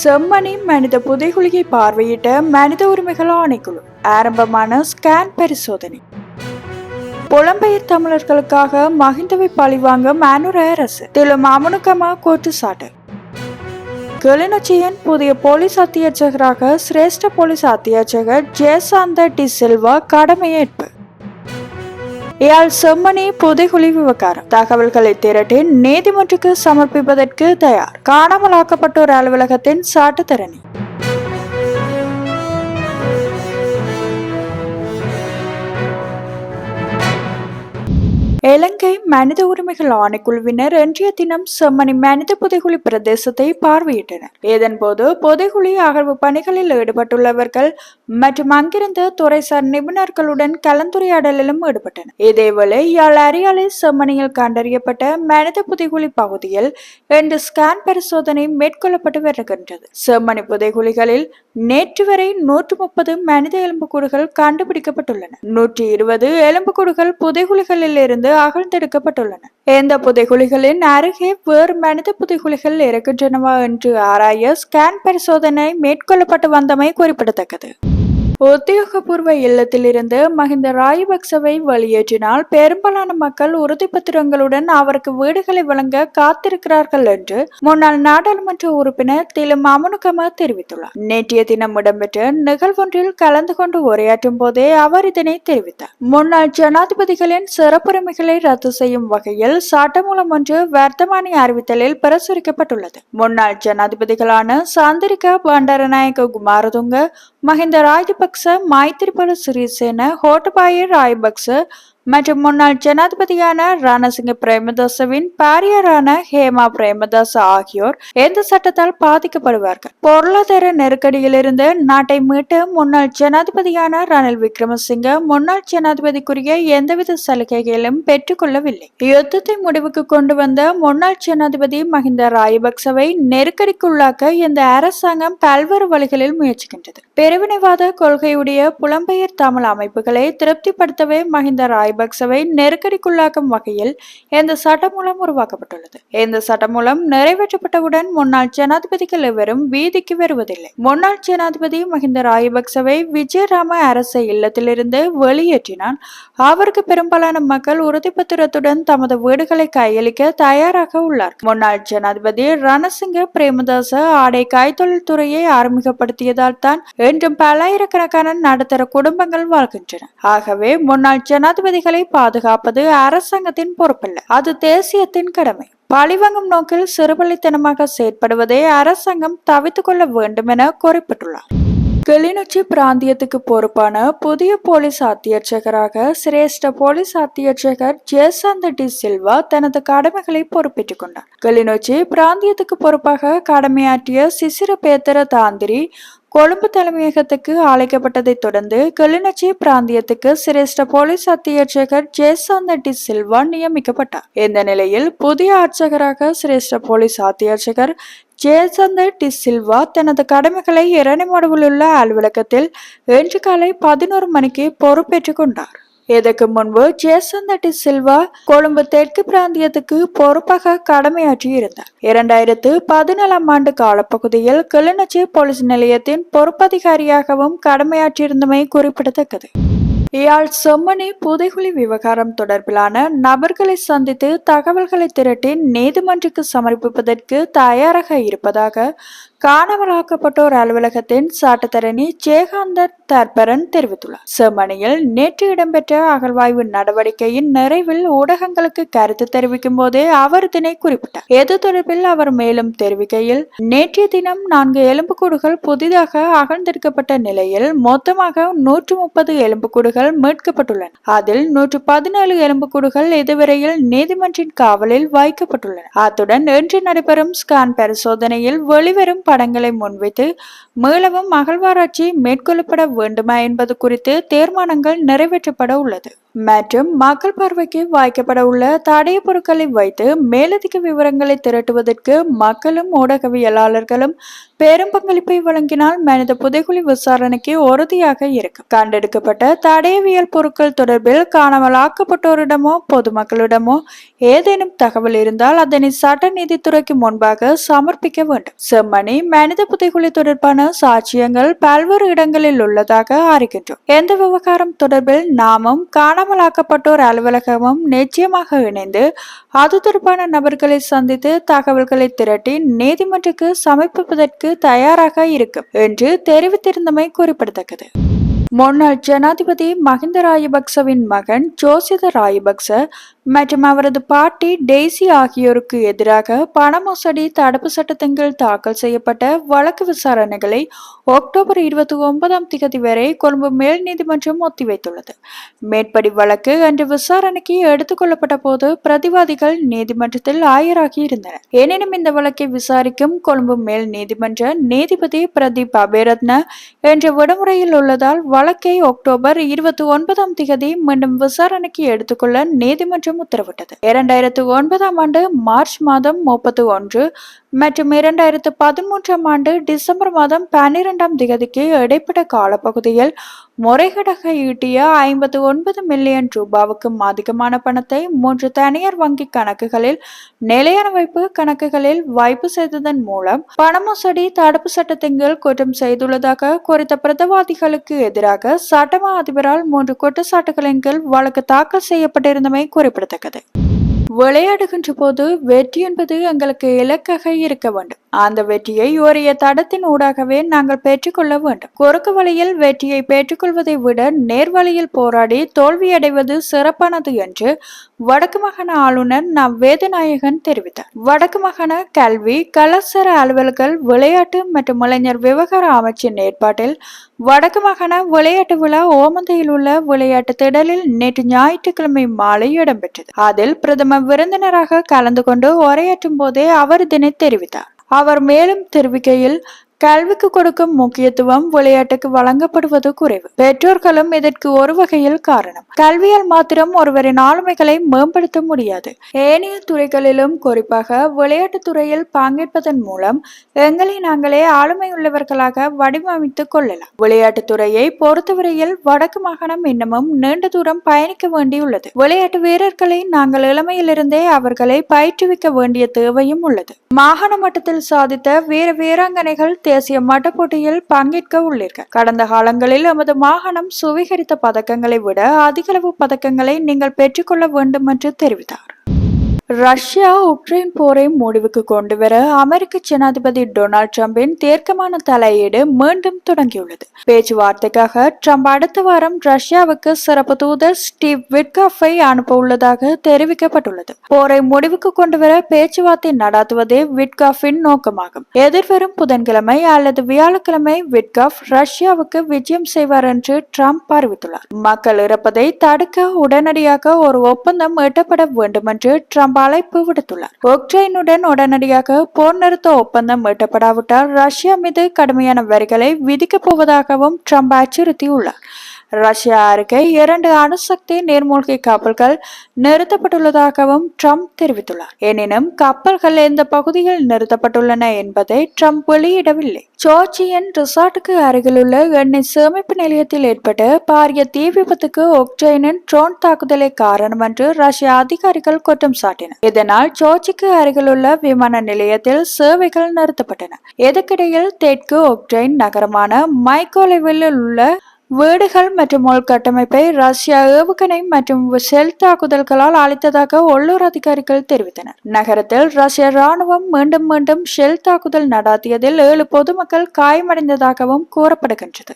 செம்மணி மனித புதைகுழியை பார்வையிட்ட மனித உரிமைகள் ஆணைக்குழு ஆரம்பமான ஸ்கேன் பரிசோதனை. புலம்பெயர் தமிழர்களுக்காக மஹிந்தவை பழிவாங்க மானுர அரசு திரு மாமனுக்கமா குற்றச்சாட்டு கிளிநொச்சியின் புதிய போலீஸ் அத்தியட்சகராக சிரேஷ்ட போலீஸ் அத்தியட்சகர் ஜெயசாந்த டி சில்வா கடமையேற்பு. இயாழ் செம்மணி புதைகுழி விவகாரம். தகவல்களை திரட்டி நீதிமன்றத்துக்கு சமர்ப்பிப்பதற்கு தயார். காணாமலாக்கப்பட்டோர் அலுவலகத்தின் சாட்டுத்தரணி இலங்கை மனித உரிமைகள் ஆணைக்குழுவினர் இன்றைய தினம் செம்மணி மனித புதைகுழி பிரதேசத்தை பார்வையிட்டனர். இதன்போது புதைகுழி அகழ்வு பணிகளில் ஈடுபட்டுள்ளவர்கள் மற்றும் அங்கிருந்த துறைசார் நிபுணர்களுடன் கலந்துரையாடலிலும் ஈடுபட்டனர். இதேவேளை யாழ் அரியாலை செம்மணியில் கண்டறியப்பட்ட மனித புதைகுழி பகுதியில் இன்று ஸ்கேன் பரிசோதனை மேற்கொள்ளப்பட்டு வருகின்றது. செம்மணி புதைகுழிகளில் நேற்று வரை நூற்று முப்பது மனித எலும்புக்கூடுகள் கண்டுபிடிக்கப்பட்டுள்ளன. நூற்றி இருபது எலும்புக்கூடுகள் புதைகுழிகளில் இருந்து அகழ்ந்தெடுக்கப்பட்டுள்ளன. இந்த புதைகுழிகளின் அருகே வேறு மனித புதைகுழிகள் இருக்கின்றனவா என்று ஆராய ஸ்கேன் பரிசோதனை மேற்கொள்ளப்பட்டு வந்தமை குறிப்பிடத்தக்கது. உத்தியோகபூர்வ இல்லத்திலிருந்து மஹிந்த ராயபக்சவை வெளியேற்றினால் பெரும்பாலான மக்கள் உறுதிப்பத்திரங்களுடன் அவருக்கு வீடுகளை வழங்க காத்திருக்கிறார்கள் என்று முன்னாள் நாடாளுமன்ற உறுப்பினர் திலும் அமனுகம தெரிவித்துள்ளார். நேற்றைய தினம் இடம்பெற்ற நிகழ்வொன்றில் கலந்து கொண்டு உரையாற்றும் போதே அவர் இதனை தெரிவித்தார். முன்னாள் ஜனாதிபதிகளின் சிறப்புரிமைகளை ரத்து செய்யும் வகையில் சட்டமூலம் ஒன்று வர்த்தமானி அறிவித்தலில் பிரசுரிக்கப்பட்டுள்ளது. முன்னாள் ஜனாதிபதிகளான சாந்திரிகா பண்டாரநாயக்க குமாரதுங்க மஹிந்த ராஜபக்ச மைத்திரிபால சிறிசேன கோட்டபாய ராயபக்ச மற்றும் முன்னாள் ஜனாதிபதியான ரணசிங்க பிரேமதாசவின் பாரியரான ஹேமா பிரேமதாஸ் ஆகியோர் எந்த சட்டத்தால் பாதிக்கப்படுவார்கள்? பொருளாதார நெருக்கடியிலிருந்து நாட்டை மீட்டு முன்னாள் ஜனாதிபதியான ரணில் விக்ரமசிங்க முன்னாள் ஜனாதிபதிக்குரிய எந்தவித சலுகைகளும் பெற்றுக்கொள்ளவில்லை. யுத்தத்தை முடிவுக்கு கொண்டு வந்த முன்னாள் ஜனாதிபதி மஹிந்த ராயபக்சவை நெருக்கடிக்குள்ளாக்க இந்த அரசாங்கம் பல்வேறு வழிகளில் முயற்சிக்கின்றது. பிரிவினைவாத கொள்கையுடைய புலம்பெயர் தமிழ் அமைப்புகளை திருப்திப்படுத்தவே மஹிந்த ராயபக்சவை நெருக்கடிக்குள்ளாக்கும் வகையில் இந்த சட்டமூலம் உருவாக்கப்பட்டுள்ளது. இந்த சட்டமூலம் நிறைவேற்றப்பட்டவுடன் முன்னாள் ஜனாதிபதிகள் எவரும் வீதிக்கு வருவதில்லை. முன்னாள் ஜனாதிபதி மஹிந்த ராயபக்சவை விஜயராம அரச இல்லத்திலிருந்து வெளியேற்றினால் அவருக்கு பெரும்பாலான மக்கள் உறுதிப்பத்திரத்துடன் தமது வீடுகளை கையளிக்க தயாராக உள்ளார். முன்னாள் ஜனாதிபதி ரணசிங்க பிரேமதாச ஆடை கைத்தொழில் துறையை ஆரம்பிக்கப்படுத்தியதால் தான் இன்றும் பல்லாயிரக்கணக்கான நடுத்தர குடும்பங்கள் வாழ்கின்றன. ஆகவே முன்னாள் ஜனாதிபதி ஜனாதிபதிகளை பாதுகாப்பது அரசாங்கத்தின் பொறுப்பல்ல. அது தேசியத்தின் கடமை. பழிவாங்கும் நோக்கில் சிறுபள்ளித்தனமாக செயற்படுவதை அரசாங்கம் தவித்துக் கொள்ள வேண்டும் என குறிப்பிட்டுள்ளார். கிளிநொச்சி பிராந்தியத்துக்கு பொறுப்பான புதிய போலீஸ் அத்தியட்சகராக சிரேஷ்ட போலீஸ் அத்தியட்சகர் ஜெயசாந்த டி சில்வா தனது கடமைகளை பொறுப்பேற்றுக் கொண்டார். கிளிநொச்சி பிராந்தியத்துக்கு பொறுப்பாக கடமையாற்றிய சிசிர பேத்தர தாந்திரி கொழும்பு தலைமையகத்துக்கு அழைக்கப்பட்டதைத் தொடர்ந்து கிளிநொச்சி பிராந்தியத்துக்கு சிரேஷ்ட போலீஸ் அத்தியட்சகர் ஜெயசாந்த டி சில்வா நியமிக்கப்பட்டார். இந்த நிலையில் புதிய ஆட்சகராக சிரேஷ்ட போலீஸ் அத்தியட்சகர் ஜெயசந்த டி சில்வா தனது கடமைகளை இரணிமடுவில் உள்ள அலுவலகத்தில் இன்று காலை பதினோரு மணிக்கு பொறுப்பேற்றுக் கொண்டார். இதற்கு முன்பு ஜேசந்தட்டி சில்வா கொழும்பு தெற்கு பிராந்தியத்துக்கு பொறுப்பாக கடமையாற்றி இருந்தார். இரண்டாயிரத்து பதினேழாம் ஆண்டு காலப்பகுதியில் கிளிநொச்சி போலீஸ் நிலையத்தின் பொறுப்பதிகாரியாகவும் கடமையாற்றியிருந்தமை குறிப்பிடத்தக்கது. இயாழ் செம்மணி புதைகுழி விவகாரம் தொடர்பிலான நபர்களை சந்தித்து தகவல்களை திரட்டி நீதிமன்றுக்கு சமர்ப்பிப்பதற்கு தயாராக இருப்பதாக காணாமலாக்கப்பட்டோர் அலுவலகத்தின் சட்டத்தரணி ஜெயகாந்தர் தர்பரன் தெரிவித்துள்ளார். செம்மணியில் நேற்று இடம்பெற்ற அகழ்வாய்வு நடவடிக்கையின் நிறைவில் ஊடகங்களுக்கு கருத்து தெரிவிக்கும் போதே அவர் இதனை குறிப்பிட்டார். எது தொடர்பில் அவர் மேலும் தெரிவிக்கையில் நேற்றைய தினம் நான்கு எலும்புக்கூடுகள் புதிதாக அகழ்ந்தெடுக்கப்பட்ட நிலையில் மொத்தமாக நூற்று முப்பது எலும்புக்கூடுகள் மீட்கப்பட்டுள்ளன. அதில் நூற்று பதினேழு எலும்புக்கூடுகள் இதுவரையில் நீதிமன்றின் காவலில் வைக்கப்பட்டுள்ளன. அத்துடன் இன்று நடைபெறும் ஸ்கான் பரிசோதனையில் வெளிவரும் படங்களை முன்வைத்து மீளவும் அகழ்வாராய்ச்சி மேற்கொள்ளப்பட வேண்டுமா என்பது குறித்து தீர்மானங்கள் நிறைவேற்றப்பட உள்ளது. மற்றும் மக்கள் பார்வைக்கு வாய்க்கப்பட உள்ள தடைய பொருட்களை வைத்து மேலதிக விவரங்களை திரட்டுவதற்கு மக்களும் ஊடகவியலாளர்களும் பெரும் பங்களிப்பை வழங்கினால் மனித புதைகுழி விசாரணைக்கு உறுதியாக இருக்கும். கண்டெடுக்கப்பட்ட தடை தடயவியல் பொருட்கள் தொடர்பில் காணாமலாக்கப்பட்டோரிடமோ பொதுமக்களிடமோ ஏதேனும் தகவல் இருந்தால் அதனை சட்ட நீதித்துறைக்கு முன்பாக சமர்ப்பிக்க வேண்டும். செம்மணி மனித புதைகுழி தொடர்பான சாட்சியங்கள் பல்வேறு இடங்களில் உள்ளதாக அறிகின்றோம். எந்த விவகாரம் தொடர்பில் நாமும் காணாமலாக்கப்பட்டோர் அலுவலகமும் நிச்சயமாக இணைந்து அது தொடர்பான நபர்களை சந்தித்து தகவல்களை திரட்டி நீதிமன்றக்கு சமர்ப்பிப்பதற்கு தயாராக இருக்கும் என்று தெரிவித்திருந்தமை குறிப்பிடத்தக்கது. முன்னாள் ஜனாதிபதி மஹிந்த ராயபக்சவின் மகன் ஜோசித ராயபக்ச மற்றும் அவரது பாட்டி டெய்சி ஆகியோருக்கு எதிராக பண மோசடி தடுப்பு சட்டத்தின் கீழ் தாக்கல் செய்யப்பட்ட வழக்கு விசாரணைகளை அக்டோபர் இருபத்தி ஒன்பதாம் திகதி வரை கொழும்பு மேல் நீதிமன்றம் ஒத்திவைத்துள்ளது. மேற்படி வழக்கு அன்று விசாரணைக்கு எடுத்துக்கொள்ளப்பட்ட போது பிரதிவாதிகள் நீதிமன்றத்தில் ஆயராகி இருந்தனர். எனினும் இந்த வழக்கை விசாரிக்கும் கொழும்பு மேல் நீதிமன்ற நீதிபதி பிரதீப் அபேரத்ன என்ற விடுமுறையில் உள்ளதால் வழக்கை அக்டோபர் இருபத்தி ஒன்பதாம் திகதி மீண்டும் விசாரணைக்கு எடுத்துக்கொள்ள நீதிமன்றம் உத்தரவிட்டது. இரண்டாயிரத்து ஒன்பதாம் ஆண்டு மார்ச் மாதம் முப்பத்தி ஒன்று மற்றும் இரண்டாயிரத்து பதிமூன்றாம் ஆண்டு டிசம்பர் மாதம் பன்னிரெண்டாம் திகதிக்கு இடைப்பட்ட காலப்பகுதியில் முறைகேடாக ஈட்டிய ஐம்பத்து ஒன்பது மில்லியன் ரூபாவுக்கும் அதிகமான பணத்தை மூன்று தனியார் வங்கி கணக்குகளில் நிலையான வைப்பு கணக்குகளில் வைப்பு செய்ததன் மூலம் பணமோசடி தடுப்பு சட்டத்தின் கீழ் குற்றம் செய்துள்ளதாக குறித்த பிரதவாதிகளுக்கு எதிராக சட்டமா அதிபரால் மூன்று குற்றச்சாட்டுகளின் கீழ் வழக்கு தாக்கல் செய்யப்பட்டிருந்தமை குறிப்பிடத்தக்கது. விளையாடுகின்ற போது வெற்றி என்பது எங்களுக்கு இலக்காக இருக்க வேண்டும். அந்த வெற்றியை ஒரிய தடத்தின் ஊடாகவே நாங்கள் பெற்றுக்கொள்ள வேண்டும். குறுக்கு வழியில் வெற்றியை பெற்றுக்கொள்வதை விட நேர்வழியில் போராடி தோல்வியடைவது சிறப்பானது என்று வடக்கு மாகாண ஆளுநர் நம் வேதநாயகன் தெரிவித்தார். வடக்கு மாகாண கல்வி கலாச்சார அலுவல்கள் விளையாட்டு மற்றும் இளைஞர் விவகார அமைச்சின் ஏற்பாட்டில் வடக்கு மாகாண விளையாட்டு விழா ஓமந்தையில் உள்ள விளையாட்டு திடலில் நேற்று ஞாயிற்றுக்கிழமை மாலை இடம்பெற்றது. அதில் பிரதமர் விருந்தினராக கலந்து கொண்டு உரையாற்றும் போதே அவர் இதனை தெரிவித்தார். அவர் மேலும் தெரிவிக்கையில் கல்விக்கு கொடுக்கும் முக்கியத்துவம் விளையாட்டுக்கு வழங்கப்படுவது குறைவு. பெற்றோர்களும் இதற்கு ஒரு வகையில் காரணம். கல்வியால் மாத்திரம் ஒருவரின் ஆளுமைகளை மேம்படுத்த முடியாது. ஏனைய துறைகளிலும் குறிப்பாக விளையாட்டுத் துறையில் பங்கேற்பதன் மூலம் எங்களை நாங்களே ஆளுமை உள்ளவர்களாக வடிவமைத்துக் கொள்ளலாம். விளையாட்டுத் துறையை பொறுத்தவரையில் வடக்கு மாகாணம் இன்னமும் நீண்ட தூரம் பயணிக்க வேண்டியுள்ளது. விளையாட்டு வீரர்களை நாங்கள் இளமையிலிருந்தே அவர்களை பயிற்றுவிக்க வேண்டிய தேவையும் உள்ளது. மாகாண மட்டத்தில் சாதித்த வீர வீராங்கனைகள் தேசிய மட்ட போட்டியில் பங்கேற்க உள்ளீர்கள். கடந்த காலங்களில் எமது மாகாணம் சுவீகரித்த பதக்கங்களை விட அதிகளவு பதக்கங்களை நீங்கள் பெற்றுக்கொள்ள வேண்டும் என்று தெரிவித்தார். ரஷ்யா உக்ரைன் போரை முடிவுக்கு கொண்டு வர அமெரிக்க ஜனாதிபதி டொனால்ட் ட்ரம்பின் தீர்க்கமான தலையீடு மீண்டும் தொடங்கியுள்ளது. பேச்சுவார்த்தைக்காக ட்ரம்ப் அடுத்த வாரம் ரஷ்யாவுக்கு சிறப்பு தூதர் ஸ்டீவ் விட்காஃபை அனுப்ப உள்ளதாக தெரிவிக்கப்பட்டுள்ளது. போரை முடிவுக்கு கொண்டு வர பேச்சுவார்த்தை நடாத்துவதே விட்காஃபின் நோக்கமாகும். எதிர்வரும் புதன்கிழமை அல்லது வியாழக்கிழமை விட்காஃப் ரஷ்யாவுக்கு விஜயம் செய்வார் என்று ட்ரம்ப் அறிவித்துள்ளார். மக்கள் இறப்பதை தடுக்க உடனடியாக ஒரு ஒப்பந்தம் எட்டப்பட வேண்டும் என்று ட்ரம்ப் அழைப்பு விடுத்துள்ளார். உக்ரைனுடன் உடனடியாக போர் நிறுத்த ஒப்பந்தம் எட்டப்படாவிட்டால் ரஷ்யா மீது கடுமையான வரிகளை விதிக்கப் போவதாகவும் ட்ரம்ப் அச்சுறுத்தியுள்ளார். ரஷ்யா அருகே இரண்டு அணுசக்தி நீர்மூழ்கி கப்பல்கள் நிறுத்தப்பட்டுள்ளதாகவும் ட்ரம்ப் தெரிவித்துள்ளார். எனினும் கப்பல்கள் எந்த பகுதியில் நிறுத்தப்பட்டுள்ளன என்பதை ட்ரம்ப் வெளியிடவில்லை. ஜோர்ஜியன் ரிசார்ட்டுக்கு அருகிலுள்ள எண்ணெய் சேமிப்பு நிலையத்தில் ஏற்பட்ட பாரிய தீ விபத்துக்கு உக்ரைனின் ட்ரோன் தாக்குதலை காரணம் என்று ரஷ்ய அதிகாரிகள் குற்றம் சாட்டினர். இதனால் ஜோர்ஜிக்கு அருகிலுள்ள விமான நிலையத்தில் சேவைகள் நிறுத்தப்பட்டன. இதற்கிடையில் தெற்கு உக்ரைன் நகரமான மைக்கோலைவில் உள்ள வீடுகள் மற்றும் உள்கட்டமைப்பை ரஷ்யா ஏவுகணை மற்றும் செல் தாக்குதல்களால் அழித்ததாக உள்ளூர் அதிகாரிகள் தெரிவித்தனர். நகரத்தில் ரஷ்ய ராணுவம் மீண்டும் மீண்டும் ஷெல் தாக்குதல் நடாத்தியதில் ஏழு பொதுமக்கள் காயமடைந்ததாகவும் கூறப்படுகின்றது.